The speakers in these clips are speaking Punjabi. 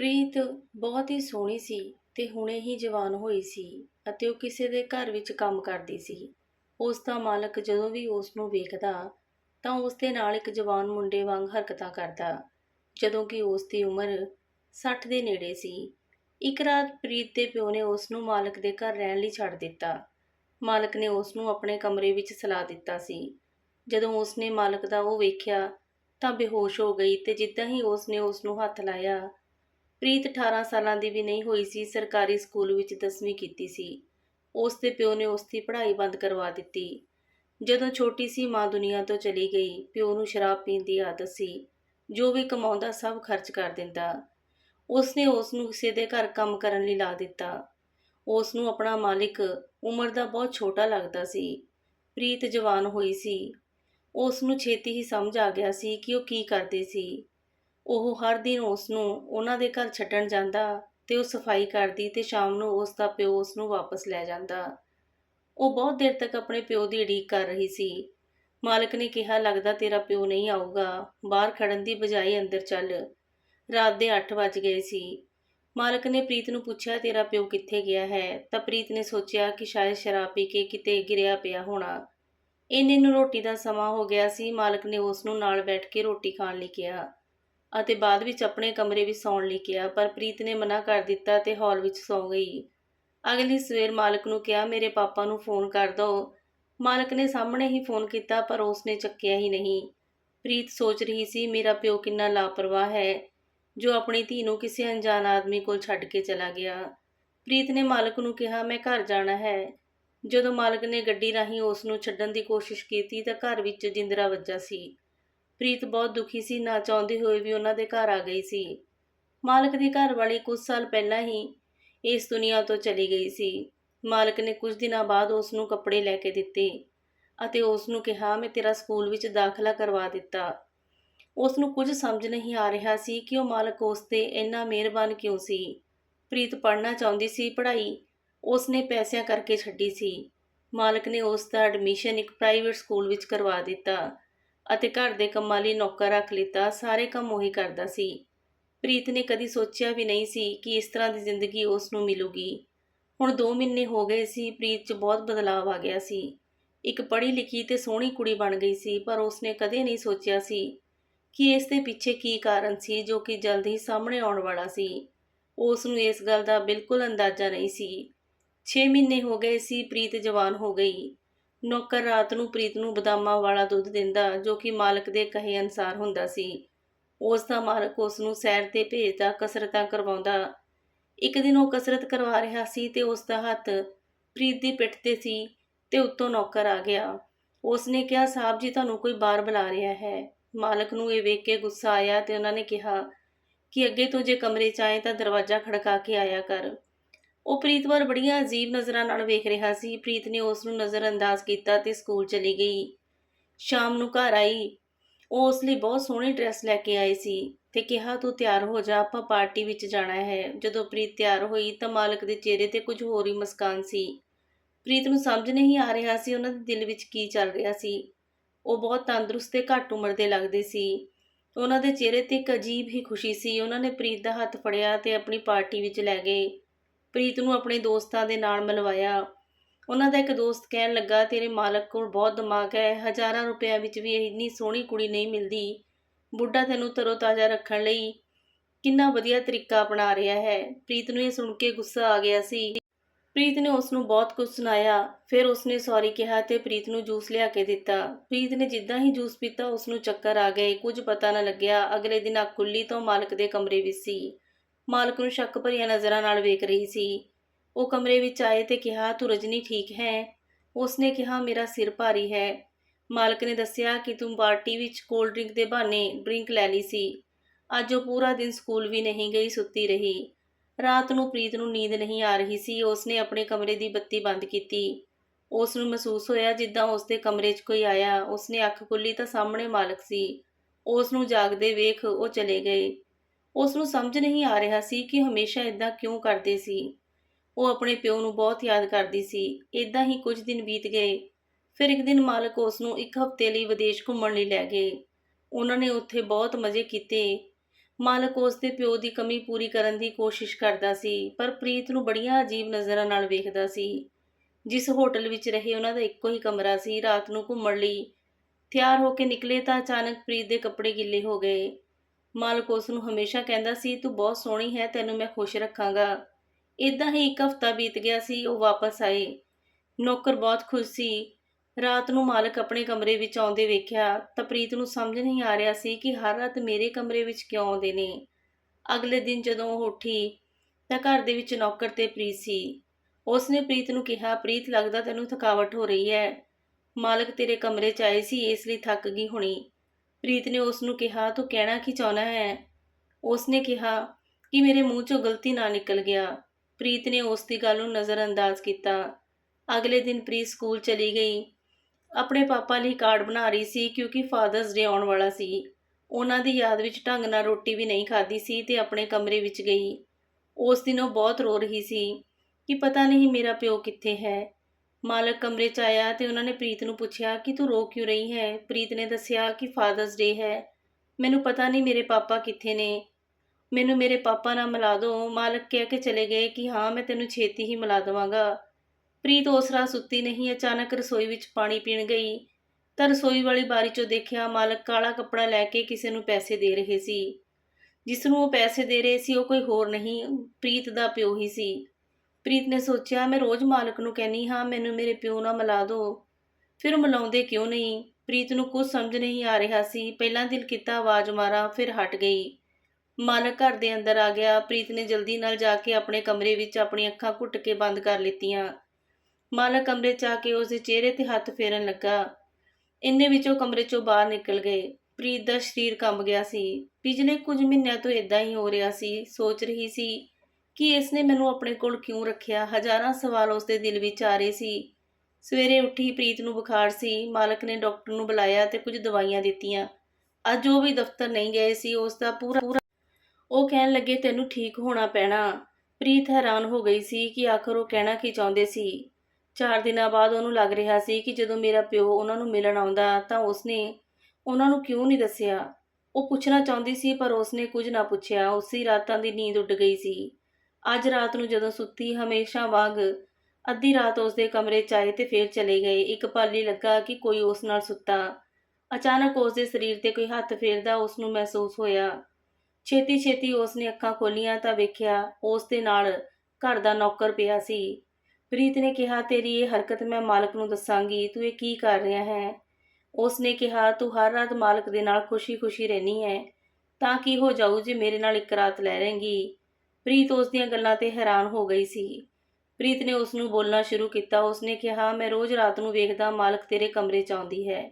ਪ੍ਰੀਤ ਬਹੁਤ ਹੀ ਸੋਹਣੀ ਸੀ ਤੇ ਹੁਣੇ ਹੀ ਜਵਾਨ ਹੋਈ ਸੀ ਅਤੇ ਉਹ ਕਿਸੇ ਦੇ ਘਰ ਵਿੱਚ ਕੰਮ ਕਰਦੀ ਸੀ। ਉਸ ਦਾ ਮਾਲਕ ਜਦੋਂ ਵੀ ਉਸ ਨੂੰ ਵੇਖਦਾ ਤਾਂ ਉਸ ਦੇ ਨਾਲ ਇੱਕ ਜਵਾਨ ਮੁੰਡੇ ਵਾਂਗ ਹਰਕਤਾਂ ਕਰਦਾ, ਜਦੋਂ ਕਿ ਉਸ ਦੀ ਉਮਰ 60 ਦੇ ਨੇੜੇ ਸੀ। ਇੱਕ ਰਾਤ ਪ੍ਰੀਤ ਦੇ ਪਿਓ ਨੇ ਉਸ ਨੂੰ ਮਾਲਕ ਦੇ ਘਰ ਰਹਿਣ ਲਈ ਛੱਡ ਦਿੱਤਾ। ਮਾਲਕ ਨੇ ਉਸ ਨੂੰ ਆਪਣੇ ਕਮਰੇ ਵਿੱਚ ਸਲਾ ਦਿੱਤਾ ਸੀ। ਜਦੋਂ ਉਸ ਨੇ ਮਾਲਕ ਦਾ ਉਹ ਵੇਖਿਆ ਤਾਂ ਬੇਹੋਸ਼ ਹੋ ਗਈ ਤੇ ਜਿੱਦਾਂ ਹੀ ਉਸ ਨੇ ਉਸ ਨੂੰ ਹੱਥ ਲਾਇਆ ਪ੍ਰੀਤ 18 ਸਾਲਾਂ ਦੀ ਵੀ ਨਹੀਂ ਹੋਈ ਸੀ, ਸਰਕਾਰੀ ਸਕੂਲ ਵਿੱਚ 10ਵੀਂ ਕੀਤੀ ਸੀ। ਉਸ ਦੇ ਪਿਓ ਨੇ ਉਸ ਦੀ ਪੜ੍ਹਾਈ ਬੰਦ ਕਰਵਾ ਦਿੱਤੀ। ਜਦੋਂ ਛੋਟੀ ਸੀ, ਮਾਂ ਦੁਨੀਆ ਤੋਂ ਚਲੀ ਗਈ। ਪਿਓ ਨੂੰ ਸ਼ਰਾਬ ਪੀਣ ਦੀ ਆਦਤ ਸੀ। ਜੋ ਵੀ ਕਮਾਉਂਦਾ, ਸਭ ਖਰਚ ਕਰ ਦਿੰਦਾ। ਉਸ ਨੇ ਉਸ ਨੂੰ ਕਿਸੇ ਦੇ ਘਰ ਕੰਮ ਕਰਨ ਲਈ ਲਾ ਦਿੱਤਾ। ਉਸ ਨੂੰ ਆਪਣਾ ਮਾਲਿਕ ਉਮਰ ਦਾ ਬਹੁਤ ਛੋਟਾ ਲੱਗਦਾ ਸੀ। ਪ੍ਰੀਤ ਜਵਾਨ ਹੋਈ ਸੀ। ਉਸ ਨੂੰ ਛੇਤੀ ਹੀ ਸਮਝ ਆ ਗਿਆ ਸੀ ਕਿ ਉਹ ਕੀ ਕਰਦੇ ਸੀ। ਉਹ ਹਰ ਦਿਨ ਉਸ ਨੂੰ ਉਹਨਾਂ ਦੇ ਘਰ ਛੱਡਣ ਜਾਂਦਾ ਤੇ ਉਹ ਸਫ਼ਾਈ ਕਰਦੀ ਤੇ ਸ਼ਾਮ ਨੂੰ ਉਸ ਦਾ ਪਿਓ ਉਸ ਨੂੰ ਵਾਪਸ ਲੈ ਜਾਂਦਾ। ਉਹ ਬਹੁਤ ਦੇਰ ਤੱਕ ਆਪਣੇ ਪਿਓ ਦੀ ਉਡੀਕ ਕਰ ਰਹੀ ਸੀ। ਮਾਲਕ ਨੇ ਕਿਹਾ, ਲੱਗਦਾ ਤੇਰਾ ਪਿਓ ਨਹੀਂ ਆਊਗਾ। ਬਾਹਰ ਖੜਨ ਦੀ ਬਜਾਏ ਅੰਦਰ ਚੱਲ। ਰਾਤ ਦੇ 8 ਵੱਜ ਗਏ ਸੀ। ਮਾਲਕ ਨੇ ਪ੍ਰੀਤ ਨੂੰ ਪੁੱਛਿਆ, ਤੇਰਾ ਪਿਓ ਕਿੱਥੇ ਗਿਆ ਹੈ? ਤਾਂ ਪ੍ਰੀਤ ਨੇ ਸੋਚਿਆ ਕਿ ਸ਼ਾਇਦ ਸ਼ਰਾਬ ਪੀ ਕੇ ਕਿਤੇ ਗਿਰਿਆ ਪਿਆ ਹੋਣਾ। ਇੰਨੇ ਨੂੰ ਰੋਟੀ ਦਾ ਸਮਾਂ ਹੋ ਗਿਆ ਸੀ। ਮਾਲਕ ਨੇ ਉਸ ਨੂੰ ਨਾਲ ਬੈਠ ਕੇ ਰੋਟੀ ਖਾਣ ਲਈ ਕਿਹਾ। ਅਤੇ ਬਾਅਦ ਵਿੱਚ ਆਪਣੇ ਕਮਰੇ ਵਿੱਚ ਸੌਣ ਲਈ ਕਿਹਾ, ਪਰ ਪ੍ਰੀਤ ਨੇ ਮਨਾ ਕਰ ਦਿੱਤਾ ਤੇ ਹਾਲ ਵਿੱਚ ਸੌ ਗਈ। ਅਗਲੀ ਸਵੇਰ ਮਾਲਕ ਨੂੰ ਕਿਹਾ, ਮੇਰੇ ਪਾਪਾ ਨੂੰ ਫੋਨ ਕਰ ਦਿਓ ਮਾਲਕ ਨੇ ਸਾਹਮਣੇ ਹੀ ਫੋਨ ਕੀਤਾ, ਪਰ ਉਸਨੇ ਚੱਕਿਆ ਹੀ ਨਹੀਂ। ਪ੍ਰੀਤ ਸੋਚ ਰਹੀ ਸੀ, ਮੇਰਾ ਪਿਓ ਕਿੰਨਾ ਲਾਪਰਵਾਹ ਹੈ, ਜੋ ਆਪਣੀ ਧੀ ਨੂੰ ਕਿਸੇ ਅਣਜਾਣ ਆਦਮੀ ਕੋਲ ਛੱਡ ਕੇ ਚਲਾ ਗਿਆ। ਪ੍ਰੀਤ ਨੇ ਮਾਲਕ ਨੂੰ ਕਿਹਾ, ਮੈਂ ਘਰ ਜਾਣਾ ਹੈ। ਜਦੋਂ ਮਾਲਕ ਨੇ ਗੱਡੀ ਰਾਹੀਂ ਉਸ ਨੂੰ ਛੱਡਣ ਦੀ ਕੋਸ਼ਿਸ਼ ਕੀਤੀ, ਤਾਂ ਘਰ ਵਿੱਚ ਜਿੰਦਰਾ ਵੱਜਾ ਸੀ। ਪ੍ਰੀਤ ਬਹੁਤ ਦੁਖੀ ਸੀ, ਨਾ ਚਾਹੁੰਦੇ ਹੋਏ ਵੀ ਉਹਨਾਂ ਦੇ ਘਰ ਆ ਗਈ ਸੀ। ਮਾਲਕ ਦੀ ਘਰ ਵਾਲੀ ਕੁਝ ਸਾਲ ਪਹਿਲਾਂ ਹੀ ਇਸ ਦੁਨੀਆ ਤੋਂ ਚਲੀ ਗਈ ਸੀ। ਮਾਲਕ ਨੇ ਕੁਝ ਦਿਨਾਂ ਬਾਅਦ ਉਸ ਨੂੰ ਕੱਪੜੇ ਲੈ ਕੇ ਦਿੱਤੇ ਅਤੇ ਉਸ ਨੂੰ ਕਿਹਾ, ਮੈਂ ਤੇਰਾ ਸਕੂਲ ਵਿੱਚ ਦਾਖਲਾ ਕਰਵਾ ਦਿੱਤਾ। ਉਸ ਨੂੰ ਕੁਝ ਸਮਝ ਨਹੀਂ ਆ ਰਿਹਾ ਸੀ ਕਿ ਉਹ ਮਾਲਕ ਉਸ ਤੇ ਇੰਨਾ ਮਿਹਰਬਾਨ ਕਿਉਂ ਸੀ। ਪ੍ਰੀਤ ਪੜ੍ਹਨਾ ਚਾਹੁੰਦੀ ਸੀ, ਪੜ੍ਹਾਈ ਉਸ ਨੇ ਪੈਸਿਆਂ ਕਰਕੇ ਛੱਡੀ ਸੀ। ਮਾਲਕ ਨੇ ਉਸ ਦਾ ਐਡਮਿਸ਼ਨ ਇੱਕ ਪ੍ਰਾਈਵੇਟ ਸਕੂਲ ਵਿੱਚ ਕਰਵਾ ਦਿੱਤਾ। ਅਤੇ ਘਰ ਦੇ ਕੰਮਾਂ ਲਈ ਨੌਕਰ ਰੱਖ ਲਿੱਤਾ, ਸਾਰੇ ਕੰਮ ਉਹੀ ਕਰਦਾ ਸੀ। ਪ੍ਰੀਤ ਨੇ ਕਦੀ ਸੋਚਿਆ ਵੀ ਨਹੀਂ ਸੀ ਕਿ ਇਸ ਤਰ੍ਹਾਂ ਦੀ ਜ਼ਿੰਦਗੀ ਉਸ ਨੂੰ ਮਿਲੂਗੀ। ਹੁਣ 2 ਮਹੀਨੇ ਹੋ ਗਏ ਸੀ, ਪ੍ਰੀਤ 'ਚ ਬਹੁਤ ਬਦਲਾਅ ਆ ਗਿਆ ਸੀ। ਇੱਕ ਪੜ੍ਹੀ ਲਿਖੀ ਤੇ ਸੋਹਣੀ ਕੁੜੀ ਬਣ ਗਈ ਸੀ, ਪਰ ਉਸਨੇ ਕਦੇ ਨਹੀਂ ਸੋਚਿਆ ਸੀ ਕਿ ਇਸ ਦੇ ਪਿੱਛੇ ਕੀ ਕਾਰਨ ਸੀ ਜੋ ਕਿ ਜਲਦ ਹੀ ਸਾਹਮਣੇ ਆਉਣ ਵਾਲਾ ਸੀ। ਉਸ ਨੂੰ ਇਸ ਗੱਲ ਦਾ ਬਿਲਕੁਲ ਅੰਦਾਜ਼ਾ ਨਹੀਂ ਸੀ। 6 ਮਹੀਨੇ ਹੋ ਗਏ ਸੀ, ਪ੍ਰੀਤ ਜਵਾਨ ਹੋ ਗਈ। ਨੌਕਰ ਰਾਤ ਨੂੰ ਪ੍ਰੀਤ ਨੂੰ ਬਦਾਮਾਂ ਵਾਲਾ ਦੁੱਧ ਦਿੰਦਾ, ਜੋ ਕਿ ਮਾਲਕ ਦੇ ਕਹੇ ਅਨਸਾਰ ਹੁੰਦਾ ਸੀ। ਉਸ ਦਾ ਮਾਲਕ ਉਸ ਨੂੰ ਸੈਰ ਤੇ ਭੇਜਦਾ, ਕਸਰਤਾਂ ਕਰਵਾਉਂਦਾ। ਇੱਕ ਦਿਨ ਉਹ ਕਸਰਤ ਕਰਵਾ ਰਿਹਾ ਸੀ ਤੇ ਉਸ ਦਾ ਹੱਥ ਪ੍ਰੀਤ ਦੀ ਪਿੱਠ ਤੇ ਸੀ ਤੇ ਉੱਤੋਂ ਨੌਕਰ ਆ ਗਿਆ। ਉਸ ਨੇ ਕਿਹਾ, ਸਾਹਿਬ ਜੀ, ਤੁਹਾਨੂੰ ਕੋਈ ਬਾਹਰ ਬੁਲਾ ਰਿਹਾ ਹੈ। ਮਾਲਕ ਨੂੰ ਇਹ ਵੇਖ ਕੇ ਗੁੱਸਾ ਆਇਆ ਤੇ ਉਹਨਾਂ ਨੇ ਕਿਹਾ ਕਿ ਅੱਗੇ ਤੋਂ ਜੇ ਕਮਰੇ 'ਚ ਆਏ ਤਾਂ ਦਰਵਾਜ਼ਾ ਖੜਕਾ ਕੇ ਆਇਆ ਕਰ। ਉਹ ਪ੍ਰੀਤ ਵੱਲ ਬੜੀਆਂ ਅਜੀਬ ਨਜ਼ਰਾਂ ਨਾਲ ਵੇਖ ਰਿਹਾ ਸੀ। ਪ੍ਰੀਤ ਨੇ ਉਸ ਨੂੰ ਨਜ਼ਰਅੰਦਾਜ਼ ਕੀਤਾ ਤੇ ਸਕੂਲ ਚਲੀ ਗਈ। ਸ਼ਾਮ ਨੂੰ ਘਰ ਆਈ। ਉਹ ਉਸ ਲਈ ਬਹੁਤ ਸੋਹਣੀ ਡਰੈਸ ਲੈ ਕੇ ਆਏ ਸੀ ਤੇ ਕਿਹਾ, ਤੂੰ ਤਿਆਰ ਹੋ ਜਾ, ਆਪਾਂ ਪਾਰਟੀ ਵਿੱਚ ਜਾਣਾ ਹੈ। ਜਦੋਂ ਪ੍ਰੀਤ ਤਿਆਰ ਹੋਈ ਤਾਂ ਮਾਲਕ ਦੇ ਚਿਹਰੇ ਤੇ ਕੁਝ ਹੋਰ ਹੀ ਮੁਸਕਾਨ ਸੀ। ਪ੍ਰੀਤ ਨੂੰ ਸਮਝ ਨਹੀਂ ਆ ਰਿਹਾ ਸੀ ਉਹਨਾਂ ਦੇ ਦਿਲ ਵਿੱਚ ਕੀ ਚੱਲ ਰਿਹਾ ਸੀ। ਉਹ ਬਹੁਤ ਤੰਦਰੁਸਤ ਤੇ ਘੱਟ ਉਮਰ ਦੇ ਲੱਗਦੇ ਸੀ। ਉਹਨਾਂ ਦੇ ਚਿਹਰੇ ਤੇ ਇੱਕ ਅਜੀਬ ਹੀ ਖੁਸ਼ੀ ਸੀ। ਉਹਨਾਂ ਨੇ ਪ੍ਰੀਤ ਦਾ ਹੱਥ ਫੜਿਆ ਤੇ ਆਪਣੀ ਪਾਰਟੀ ਵਿੱਚ ਲੈ ਗਏ। ਪ੍ਰੀਤ ਨੂੰ ਆਪਣੇ ਦੋਸਤਾਂ ਦੇ ਨਾਲ ਮਿਲਵਾਇਆ। ਉਹਨਾਂ ਦਾ ਇੱਕ ਦੋਸਤ ਕਹਿਣ ਲੱਗਾ, ਤੇਰੇ ਮਾਲਕ ਕੋਲ ਬਹੁਤ ਦਿਮਾਗ ਹੈ, ਹਜ਼ਾਰਾਂ ਰੁਪਏ ਵਿੱਚ ਵੀ ਇੰਨੀ ਸੋਹਣੀ ਕੁੜੀ ਨਹੀਂ ਮਿਲਦੀ। ਬੁੱਢਾ ਤੈਨੂੰ ਤਰੋਤਾਜ਼ਾ ਰੱਖਣ ਲਈ ਕਿੰਨਾ ਵਧੀਆ ਤਰੀਕਾ ਅਪਣਾ ਰਿਹਾ ਹੈ। ਪ੍ਰੀਤ ਨੂੰ ਇਹ ਸੁਣ ਕੇ ਗੁੱਸਾ ਆ ਗਿਆ ਸੀ। ਪ੍ਰੀਤ ਨੇ ਉਸ ਨੂੰ ਬਹੁਤ ਕੁਝ ਸੁਣਾਇਆ। ਫਿਰ ਉਸਨੇ ਸੌਰੀ ਕਿਹਾ ਤੇ ਪ੍ਰੀਤ ਨੂੰ ਜੂਸ ਲਿਆ ਕੇ ਦਿੱਤਾ। ਪ੍ਰੀਤ ਨੇ ਜਿੱਦਾਂ ਹੀ ਜੂਸ ਪੀਤਾ, ਉਸ ਨੂੰ ਚੱਕਰ ਆ ਗਏ। ਕੁਝ ਪਤਾ ਨਾ ਲੱਗਿਆ, ਅਗਲੇ ਦਿਨ ਅੱਖ ਖੁੱਲੀ ਤੋਂ ਮਾਲਕ ਦੇ ਕਮਰੇ ਵਿੱਚ ਸੀ। ਮਾਲਕ ਨੂੰ ਸ਼ੱਕ ਭਰੀਆਂ ਨਜ਼ਰਾਂ ਨਾਲ ਵੇਖ ਰਹੀ ਸੀ। ਉਹ ਕਮਰੇ ਵਿੱਚ ਆਏ ਤੇ ਕਿਹਾ ਤੂੰ ਰਜਨੀ ਠੀਕ ਹੈ। ਉਸਨੇ ਕਿਹਾ, ਮੇਰਾ ਸਿਰ ਭਾਰੀ ਹੈ। ਮਾਲਕ ਨੇ ਦੱਸਿਆ ਕਿ ਤੂੰ ਪਾਰਟੀ ਵਿੱਚ ਕੋਲਡ ਡਰਿੰਕ ਦੇ ਬਹਾਨੇ ਡਰਿੰਕ ਲੈ ਲਈ ਸੀ। ਅੱਜ ਉਹ ਪੂਰਾ ਦਿਨ ਸਕੂਲ ਵੀ ਨਹੀਂ ਗਈ, ਸੁੱਤੀ ਰਹੀ। ਰਾਤ ਨੂੰ ਪ੍ਰੀਤ ਨੂੰ ਨੀਂਦ ਨਹੀਂ ਆ ਰਹੀ ਸੀ। ਉਸਨੇ ਆਪਣੇ ਕਮਰੇ ਦੀ ਬੱਤੀ ਬੰਦ ਕੀਤੀ। ਉਸ ਨੂੰ ਮਹਿਸੂਸ ਹੋਇਆ ਜਿੱਦਾਂ ਉਸ ਦੇ ਕਮਰੇ 'ਚ ਕੋਈ ਆਇਆ। ਉਸਨੇ ਅੱਖ ਖੁੱਲੀ ਤਾਂ ਸਾਹਮਣੇ ਮਾਲਕ ਸੀ। ਉਸ ਨੂੰ ਜਾਗਦੇ ਵੇਖ ਉਹ ਚਲੇ ਗਏ। ਉਸ ਨੂੰ ਸਮਝ ਨਹੀਂ ਆ ਰਿਹਾ ਸੀ ਕਿ ਹਮੇਸ਼ਾ ਇਦਾਂ ਕਿਉਂ ਕਰਦੇ ਸੀ। ਉਹ ਆਪਣੇ ਪਿਓ ਨੂੰ ਬਹੁਤ ਯਾਦ ਕਰਦੀ ਸੀ। ਇਦਾਂ ਹੀ ਕੁਝ ਦਿਨ ਬੀਤ ਗਏ। ਫਿਰ ਇੱਕ ਦਿਨ ਮਾਲਕ ਉਸ ਨੂੰ ਇੱਕ ਹਫ਼ਤੇ ਲਈ ਵਿਦੇਸ਼ ਘੁੰਮਣ ਲਈ ਲੈ ਗਏ। ਉਹਨਾਂ ਨੇ ਉੱਥੇ ਬਹੁਤ ਮਜ਼ੇ ਕੀਤੇ। ਮਾਲਕ ਉਸ ਦੇ ਪਿਓ ਦੀ ਕਮੀ ਪੂਰੀ ਕਰਨ ਦੀ ਕੋਸ਼ਿਸ਼ ਕਰਦਾ ਸੀ, ਪਰ ਪ੍ਰੀਤ ਨੂੰ ਬੜੀਆਂ ਅਜੀਬ ਨਜ਼ਰਾਂ ਨਾਲ ਵੇਖਦਾ ਸੀ। ਜਿਸ ਹੋਟਲ ਵਿੱਚ ਰਹੇ ਉਹਨਾਂ ਦਾ ਇੱਕੋ ਹੀ ਕਮਰਾ ਸੀ, ਰਾਤ ਨੂੰ ਘੁੰਮਣ ਲਈ ਤਿਆਰ ਹੋ ਕੇ ਨਿਕਲੇ ਤਾਂ ਅਚਾਨਕ ਪ੍ਰੀਤ ਦੇ ਕੱਪੜੇ ਗਿੱਲੇ ਹੋ ਗਏ। ਮਾਲਕ ਉਸ ਨੂੰ ਹਮੇਸ਼ਾ ਕਹਿੰਦਾ ਸੀ, ਤੂੰ ਬਹੁਤ ਸੋਹਣੀ ਹੈ, ਤੈਨੂੰ ਮੈਂ ਖੁਸ਼ ਰੱਖਾਂਗਾ। ਇਦਾਂ ਹੀ ਇੱਕ ਹਫ਼ਤਾ ਬੀਤ ਗਿਆ ਸੀ, ਉਹ ਵਾਪਸ ਆਏ। ਨੌਕਰ ਬਹੁਤ ਖੁਸ਼ ਸੀ। ਰਾਤ ਨੂੰ ਮਾਲਕ ਆਪਣੇ ਕਮਰੇ ਵਿੱਚ ਆਉਂਦੇ ਵੇਖਿਆ ਤਾਂ ਪ੍ਰੀਤ ਨੂੰ ਸਮਝ ਨਹੀਂ ਆ ਰਿਹਾ ਸੀ ਕਿ ਹਰ ਰਾਤ ਮੇਰੇ ਕਮਰੇ ਵਿੱਚ ਕਿਉਂ ਆਉਂਦੇ ਨੇ। ਅਗਲੇ ਦਿਨ ਜਦੋਂ ਉਹ ਉੱਠੀ ਤਾਂ ਘਰ ਦੇ ਵਿੱਚ ਨੌਕਰ ਤੇ ਪ੍ਰੀਤ ਸੀ। ਉਸਨੇ ਪ੍ਰੀਤ ਨੂੰ ਕਿਹਾ, ਪ੍ਰੀਤ, ਲੱਗਦਾ ਤੈਨੂੰ ਥਕਾਵਟ ਹੋ ਰਹੀ ਹੈ। ਮਾਲਕ ਤੇਰੇ ਕਮਰੇ 'ਚ ਆਏ ਸੀ, ਇਸ ਲਈ ਥੱਕ ਗਈ ਹੋਣੀ। ਪ੍ਰੀਤ ਨੇ ਉਸ ਨੂੰ ਕਿਹਾ, ਤੂੰ ਕਹਿਣਾ ਕੀ ਚਾਹੁੰਦਾ ਹੈ? ਉਸ ਨੇ ਕਿਹਾ ਕਿ ਮੇਰੇ ਮੂੰਹ 'ਚੋਂ ਗਲਤੀ ਨਾ ਨਿਕਲ ਗਿਆ। ਪ੍ਰੀਤ ਨੇ ਉਸ ਦੀ ਗੱਲ ਨੂੰ ਨਜ਼ਰਅੰਦਾਜ਼ ਕੀਤਾ। ਅਗਲੇ ਦਿਨ ਪ੍ਰੀਤ ਸਕੂਲ ਚਲੀ ਗਈ। ਆਪਣੇ ਪਾਪਾ ਲਈ ਕਾਰਡ ਬਣਾ ਰਹੀ ਸੀ ਕਿਉਂਕਿ ਫਾਦਰਸ ਡੇ ਆਉਣ ਵਾਲਾ ਸੀ। ਉਹਨਾਂ ਦੀ ਯਾਦ ਵਿੱਚ ਢੰਗ ਨਾਲ ਰੋਟੀ ਵੀ ਨਹੀਂ ਖਾਧੀ ਸੀ ਤੇ ਆਪਣੇ ਕਮਰੇ ਵਿੱਚ ਗਈ। ਉਸ ਦਿਨ ਉਹ ਬਹੁਤ ਰੋ ਰਹੀ ਸੀ ਕਿ ਪਤਾ ਨਹੀਂ ਮੇਰਾ ਪਿਓ ਕਿੱਥੇ ਹੈ। ਮਾਲਕ ਕਮਰੇ 'ਚ ਆਇਆ ਤੇ ਉਹਨਾਂ ਨੇ ਪ੍ਰੀਤ ਨੂੰ ਪੁੱਛਿਆ ਕਿ ਤੂੰ ਰੋ ਕਿਉਂ ਰਹੀ ਹੈ? ਪ੍ਰੀਤ ਨੇ ਦੱਸਿਆ ਕਿ ਫਾਦਰਸ ਡੇ ਹੈ। ਮੈਨੂੰ ਪਤਾ ਨਹੀਂ ਮੇਰੇ ਪਾਪਾ ਕਿੱਥੇ ਨੇ। ਮੈਨੂੰ ਮੇਰੇ ਪਾਪਾ ਨਾਲ ਮਿਲਾ ਦਿਓ ਮਾਲਕ ਕਹਿ ਕੇ ਚਲੇ ਗਏ ਕਿ ਹਾਂ, ਮੈਂ ਤੈਨੂੰ ਛੇਤੀ ਹੀ ਮਿਲਾ ਦੇਵਾਂਗਾ। ਪ੍ਰੀਤ ਉਸ ਰਾਤ ਸੁੱਤੀ ਨਹੀਂ। ਅਚਾਨਕ ਰਸੋਈ ਵਿੱਚ ਪਾਣੀ ਪੀਣ ਗਈ। ਤਾਂ ਰਸੋਈ ਵਾਲੀ ਬਾਰੀ 'ਚੋਂ ਦੇਖਿਆ ਮਾਲਕ ਕਾਲਾ ਕੱਪੜਾ ਲੈ ਕੇ ਕਿਸੇ ਨੂੰ ਪੈਸੇ ਦੇ ਰਹੇ ਸੀ। ਜਿਸ ਨੂੰ ਉਹ ਪੈਸੇ ਦੇ ਰਹੇ ਸੀ, ਉਹ ਕੋਈ ਹੋਰ ਨਹੀਂ। ਪ੍ਰੀਤ ਦਾ ਪਿਓ ਹੀ ਸੀ। ਪ੍ਰੀਤ ਨੇ ਸੋਚਿਆ, ਮੈਂ ਰੋਜ਼ ਮਾਲਕ ਨੂੰ ਕਹਿੰਨੀ ਹਾਂ, ਮੈਨੂੰ ਮੇਰੇ ਪਿਓ ਨਾਲ ਮਿਲਾ ਦਿਓ ਫਿਰ ਉਹ ਮਿਲਾਉਂਦੇ ਕਿਉਂ ਨਹੀਂ? ਪ੍ਰੀਤ ਨੂੰ ਕੁਝ ਸਮਝ ਨਹੀਂ ਆ ਰਿਹਾ ਸੀ। ਪਹਿਲਾਂ ਦਿਲ ਕੀਤਾ ਆਵਾਜ਼ ਮਾਰਾਂ, ਫਿਰ ਹਟ ਗਈ। ਮਾਲਕ ਘਰ ਦੇ ਅੰਦਰ ਆ ਗਿਆ। ਪ੍ਰੀਤ ਨੇ ਜਲਦੀ ਨਾਲ ਜਾ ਕੇ ਆਪਣੇ ਕਮਰੇ ਵਿੱਚ ਆਪਣੀਆਂ ਅੱਖਾਂ ਘੁੱਟ ਕੇ ਬੰਦ ਕਰ ਲਿੱਤੀਆਂ। ਮਾਲਕ ਕਮਰੇ 'ਚ ਆ ਕੇ ਉਸ ਦੇ ਚਿਹਰੇ ਤੇ ਹੱਥ ਫੇਰਨ ਲੱਗਾ। ਇੰਨੇ ਵਿੱਚੋਂ ਕਮਰੇ 'ਚੋਂ ਬਾਹਰ ਨਿਕਲ ਗਏ। ਪ੍ਰੀਤ ਦਾ ਸਰੀਰ ਕੰਬ ਗਿਆ ਸੀ। ਪਿਛਲੇ ਕੁਝ ਮਹੀਨਿਆਂ ਤੋਂ ਇਦਾਂ ਹੀ ਹੋ ਰਿਹਾ ਸੀ। ਸੋਚ ਰਹੀ ਸੀ ਕਿ ਇਸ ਨੇ ਮੈਨੂੰ ਆਪਣੇ ਕੋਲ ਕਿਉਂ ਰੱਖਿਆ? ਹਜ਼ਾਰਾਂ ਸਵਾਲ ਉਸ ਦੇ ਦਿਲ ਵਿੱਚ ਆ ਰਹੇ ਸੀ। ਸਵੇਰੇ ਉੱਠੀ ਪ੍ਰੀਤ ਨੂੰ ਬੁਖਾਰ ਸੀ। ਮਾਲਕ ਨੇ ਡਾਕਟਰ ਨੂੰ ਬੁਲਾਇਆ ਤੇ ਕੁਝ ਦਵਾਈਆਂ ਦਿੱਤੀਆਂ। ਅੱਜ ਉਹ ਵੀ ਦਫ਼ਤਰ ਨਹੀਂ ਗਏ ਸੀ। ਉਸ ਦਾ ਪੂਰਾ ਪੂਰਾ ਉਹ ਕਹਿਣ ਲੱਗੇ, ਤੈਨੂੰ ਠੀਕ ਹੋਣਾ ਪੈਣਾ। ਪ੍ਰੀਤ ਹੈਰਾਨ ਹੋ ਗਈ ਸੀ ਕਿ ਆਖਰ ਉਹ ਕਹਿਣਾ ਕੀ ਚਾਹੁੰਦੇ ਸੀ। ਚਾਰ ਦਿਨਾਂ ਬਾਅਦ ਉਹਨੂੰ ਲੱਗ ਰਿਹਾ ਸੀ ਕਿ ਜਦੋਂ ਮੇਰਾ ਪਿਓ ਉਹਨਾਂ ਨੂੰ ਮਿਲਣ ਆਉਂਦਾ, ਤਾਂ ਉਸਨੇ ਉਹਨਾਂ ਨੂੰ ਕਿਉਂ ਨਹੀਂ ਦੱਸਿਆ? ਉਹ ਪੁੱਛਣਾ ਚਾਹੁੰਦੀ ਸੀ, ਪਰ ਉਸਨੇ ਕੁਝ ਨਾ ਪੁੱਛਿਆ। ਉਸੇ ਰਾਤਾਂ ਦੀ ਨੀਂਦ ਉੱਡ ਗਈ ਸੀ। ਅੱਜ ਰਾਤ ਨੂੰ ਜਦੋਂ ਸੁੱਤੀ, ਹਮੇਸ਼ਾ ਵਾਂਗ ਅੱਧੀ ਰਾਤ ਉਸਦੇ ਕਮਰੇ 'ਚ ਆਏ ਤੇ ਫੇਰ ਚਲੇ ਗਏ। ਇੱਕ ਪਾਲੀ ਲੱਗਾ ਕਿ ਕੋਈ ਉਸ ਨਾਲ ਸੁੱਤਾ। ਅਚਾਨਕ ਉਸਦੇ ਸਰੀਰ ਤੇ ਕੋਈ ਹੱਥ ਫੇਰਦਾ ਉਸ ਨੂੰ ਮਹਿਸੂਸ ਹੋਇਆ। ਛੇਤੀ ਛੇਤੀ ਉਸ ਨੇ ਅੱਖਾਂ ਖੋਲੀਆਂ ਤਾਂ ਵੇਖਿਆ ਉਸ ਦੇ ਨਾਲ ਘਰ ਦਾ ਨੌਕਰ ਪਿਆ ਸੀ। ਪ੍ਰੀਤ ਨੇ ਕਿਹਾ, ਤੇਰੀ ਇਹ ਹਰਕਤ ਮੈਂ ਮਾਲਕ ਨੂੰ ਦੱਸਾਂਗੀ, ਤੂੰ ਇਹ ਕੀ ਕਰ ਰਿਹਾ ਹੈ? ਉਸ ਨੇ ਕਿਹਾ, ਤੂੰ ਹਰ ਰਾਤ ਮਾਲਕ ਦੇ ਨਾਲ ਖੁਸ਼ੀ-ਖੁਸ਼ੀ ਰਹਿਣੀ ਹੈ। ਤਾਂ ਕੀ ਹੋ ਜਾਊ ਜੇ ਮੇਰੇ ਨਾਲ ਇੱਕ ਰਾਤ ਲੈ ਰਹੇਂਗੀ ਪ੍ਰੀਤ ਉਸ ਦੀਆਂ ਗੱਲਾਂ ਤੇ ਹੈਰਾਨ ਹੋ ਗਈ ਸੀ। ਪ੍ਰੀਤ ਨੇ ਉਸ ਨੂੰ ਬੋਲਣਾ ਸ਼ੁਰੂ ਕੀਤਾ। ਉਸਨੇ ਕਿਹਾ, ਮੈਂ ਰੋਜ਼ ਰਾਤ ਨੂੰ ਵੇਖਦਾ ਮਾਲਕ ਤੇਰੇ ਕਮਰੇ 'ਚ ਆਉਂਦੀ ਹੈ।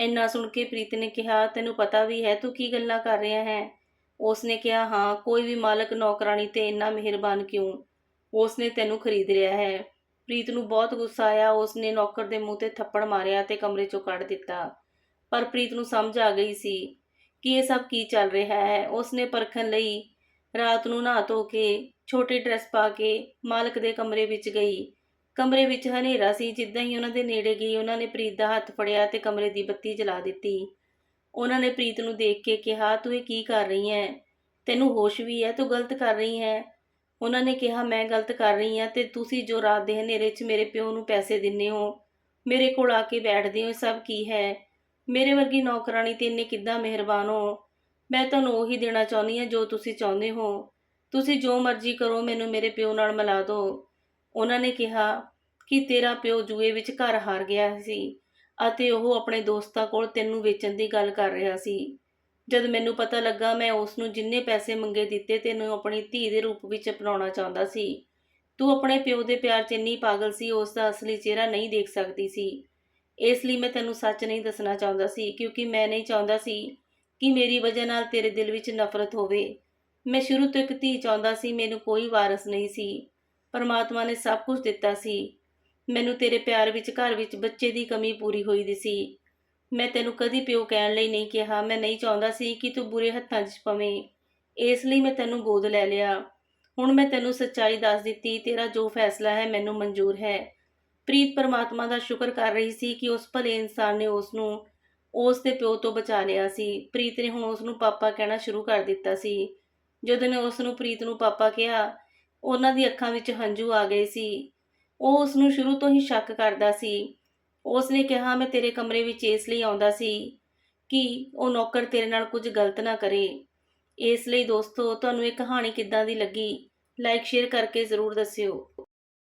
ਇੰਨਾ ਸੁਣ ਕੇ ਪ੍ਰੀਤ ਨੇ ਕਿਹਾ, ਤੈਨੂੰ ਪਤਾ ਵੀ ਹੈ, ਤੂੰ ਕੀ ਗੱਲਾਂ ਕਰ ਰਿਹਾ ਹੈ? ਉਸ ਨੇ ਕਿਹਾ, ਹਾਂ, ਕੋਈ ਵੀ ਮਾਲਕ ਨੌਕਰਾਨੀ ਤੇ ਇੰਨਾ ਮਿਹਰਬਾਨ ਕਿਉਂ? ਉਸਨੇ ਤੈਨੂੰ ਖਰੀਦ ਲਿਆ ਹੈ। ਪ੍ਰੀਤ ਨੂੰ ਬਹੁਤ ਗੁੱਸਾ ਆਇਆ। ਉਸ ਨੇ ਨੌਕਰ ਦੇ ਮੂੰਹ ਤੇ ਥੱਪੜ ਮਾਰਿਆ ਤੇ ਕਮਰੇ 'ਚੋਂ ਕੱਢ ਦਿੱਤਾ। ਪਰ ਪ੍ਰੀਤ ਨੂੰ ਸਮਝ ਆ ਗਈ ਸੀ ਕਿ ਇਹ ਸਭ ਕੀ ਚੱਲ ਰਿਹਾ ਹੈ। ਉਸ ਨੇ ਪਰਖਣ ਲਈ ਰਾਤ ਨੂੰ ਨਹਾ ਧੋ ਕੇ, ਛੋਟੀ ਡਰੈਸ ਪਾ ਕੇ ਮਾਲਕ ਦੇ ਕਮਰੇ ਵਿੱਚ ਗਈ। ਕਮਰੇ ਵਿੱਚ ਹਨੇਰਾ ਸੀ, ਜਿੱਦਾਂ ਹੀ ਉਹਨਾਂ ਦੇ ਨੇੜੇ ਗਈ, ਉਹਨਾਂ ਨੇ ਪ੍ਰੀਤ ਦਾ ਹੱਥ ਫੜਿਆ ਤੇ ਕਮਰੇ ਦੀ ਬੱਤੀ ਜਲਾ ਦਿੱਤੀ। ਉਹਨਾਂ ਨੇ ਪ੍ਰੀਤ ਨੂੰ ਦੇਖ ਕੇ ਕਿਹਾ, ਤੂੰ ਇਹ ਕੀ ਕਰ ਰਹੀ ਹੈ ਤੈਨੂੰ ਹੋਸ਼ ਵੀ ਹੈ ਤੂੰ ਗਲਤ ਕਰ ਰਹੀ ਹੈ ਉਹਨਾਂ ਨੇ ਕਿਹਾ, ਮੈਂ ਗਲਤ ਕਰ ਰਹੀ ਹਾਂ ਤੇ ਤੁਸੀਂ ਜੋ ਰਾਤ ਦੇ ਹਨੇਰੇ 'ਚ ਮੇਰੇ ਪਿਓ ਨੂੰ ਪੈਸੇ ਦਿੰਨੇ ਹੋ, ਮੇਰੇ ਕੋਲ ਆ ਕੇ ਬੈਠਦੇ ਹੋ ਸਭ ਕੀ ਹੈ? ਮੇਰੇ ਵਰਗੀ ਨੌਕਰਾਨੀ ਤੇ ਇੰਨੇ ਕਿੱਦਾਂ ਮਿਹਰਬਾਨ ਹੋ? ਮੈਂ ਤੁਹਾਨੂੰ ਉਹੀ ਦੇਣਾ ਚਾਹੁੰਦੀ ਹਾਂ ਜੋ ਤੁਸੀਂ ਚਾਹੁੰਦੇ ਹੋ। ਤੁਸੀਂ ਜੋ ਮਰਜ਼ੀ ਕਰੋ, ਮੈਨੂੰ ਮੇਰੇ ਪਿਓ ਨਾਲ ਮਿਲਾ ਦਿਓ। ਉਹਨਾਂ ਨੇ ਕਿਹਾ ਕਿ ਤੇਰਾ ਪਿਓ ਜੂਏ ਵਿੱਚ ਘਰ ਹਾਰ ਗਿਆ ਸੀ ਅਤੇ ਉਹ ਆਪਣੇ ਦੋਸਤਾਂ ਕੋਲ ਤੈਨੂੰ ਵੇਚਣ ਦੀ ਗੱਲ ਕਰ ਰਿਹਾ ਸੀ। ਜਦ ਮੈਨੂੰ ਪਤਾ ਲੱਗਾ, ਮੈਂ ਉਸ ਨੂੰ ਜਿੰਨੇ ਪੈਸੇ ਮੰਗੇ ਦਿੱਤੇ, ਤੈਨੂੰ ਆਪਣੀ ਧੀ ਦੇ ਰੂਪ ਵਿੱਚ ਅਪਣਾਉਣਾ ਚਾਹੁੰਦਾ ਸੀ। ਤੂੰ ਆਪਣੇ ਪਿਓ ਦੇ ਪਿਆਰ 'ਚ ਇੰਨੀ ਪਾਗਲ ਸੀ ਉਸ ਦਾ ਅਸਲੀ ਚਿਹਰਾ ਨਹੀਂ ਦੇਖ ਸਕਦੀ ਸੀ। ਇਸ ਲਈ ਮੈਂ ਤੈਨੂੰ ਸੱਚ ਨਹੀਂ ਦੱਸਣਾ ਚਾਹੁੰਦਾ ਸੀ, ਕਿਉਂਕਿ ਮੈਂ ਨਹੀਂ ਚਾਹੁੰਦਾ ਸੀ ਕਿ ਮੇਰੀ ਵਜ੍ਹਾ ਨਾਲ ਤੇਰੇ ਦਿਲ ਵਿੱਚ ਨਫ਼ਰਤ ਹੋਵੇ। ਮੈਂ ਸ਼ੁਰੂ ਤੋਂ ਇੱਕ ਧੀ ਚਾਹੁੰਦਾ ਸੀ, ਮੈਨੂੰ ਕੋਈ ਵਾਰਸ ਨਹੀਂ ਸੀ। ਪਰਮਾਤਮਾ ਨੇ ਸਭ ਕੁਝ ਦਿੱਤਾ ਸੀ। ਮੈਨੂੰ ਤੇਰੇ ਪਿਆਰ ਵਿੱਚ, ਘਰ ਵਿੱਚ ਬੱਚੇ ਦੀ ਕਮੀ ਪੂਰੀ ਹੋਈ ਦੀ ਸੀ। ਮੈਂ ਤੈਨੂੰ ਕਦੀ ਪਿਓ ਕਹਿਣ ਲਈ ਨਹੀਂ ਕਿਹਾ। ਮੈਂ ਨਹੀਂ ਚਾਹੁੰਦਾ ਸੀ ਕਿ ਤੂੰ ਬੁਰੇ ਹੱਥਾਂ 'ਚ ਪਵੇਂ। ਇਸ ਲਈ ਮੈਂ ਤੈਨੂੰ ਗੋਦ ਲੈ ਲਿਆ। ਹੁਣ ਮੈਂ ਤੈਨੂੰ ਸੱਚਾਈ ਦੱਸ ਦਿੱਤੀ, ਤੇਰਾ ਜੋ ਫੈਸਲਾ ਹੈ ਮੈਨੂੰ ਮਨਜ਼ੂਰ ਹੈ। ਪ੍ਰੀਤ ਪਰਮਾਤਮਾ ਦਾ ਸ਼ੁਕਰ ਕਰ ਰਹੀ ਸੀ ਕਿ ਉਸ ਭਲੇ ਇਨਸਾਨ ਨੇ ਉਸ ਨੂੰ ਉਸ ਦੇ ਪਿਓ ਤੋਂ ਬਚਾ ਲਿਆ ਸੀ। ਪ੍ਰੀਤ ਨੇ ਹੁਣ ਉਸ ਨੂੰ ਪਾਪਾ ਕਹਿਣਾ ਸ਼ੁਰੂ ਕਰ ਦਿੱਤਾ ਸੀ। ਜਦੋਂ ਨੇ ਉਸ ਨੂੰ ਪ੍ਰੀਤ ਨੂੰ ਪਾਪਾ ਕਿਹਾ, ਉਹਨਾਂ ਦੀ ਅੱਖਾਂ ਵਿੱਚ ਹੰਝੂ ਆ ਗਏ ਸੀ। ਉਹ ਉਸ ਨੂੰ ਸ਼ੁਰੂ ਤੋਂ ਹੀ ਸ਼ੱਕ ਕਰਦਾ ਸੀ। ਉਸ ਨੇ ਕਿਹਾ, ਮੈਂ ਤੇਰੇ ਕਮਰੇ ਵਿੱਚ ਇਸ ਲਈ ਆਉਂਦਾ ਸੀ ਕਿ ਉਹ ਨੌਕਰ ਤੇਰੇ ਨਾਲ ਕੁਝ ਗਲਤ ਨਾ ਕਰੇ। ਇਸ ਲਈ ਦੋਸਤੋ, ਤੁਹਾਨੂੰ ਇਹ ਕਹਾਣੀ ਕਿੱਦਾਂ ਦੀ ਲੱਗੀ? ਲਾਈਕ, ਸ਼ੇਅਰ ਕਰਕੇ ਜ਼ਰੂਰ ਦੱਸਿਓ।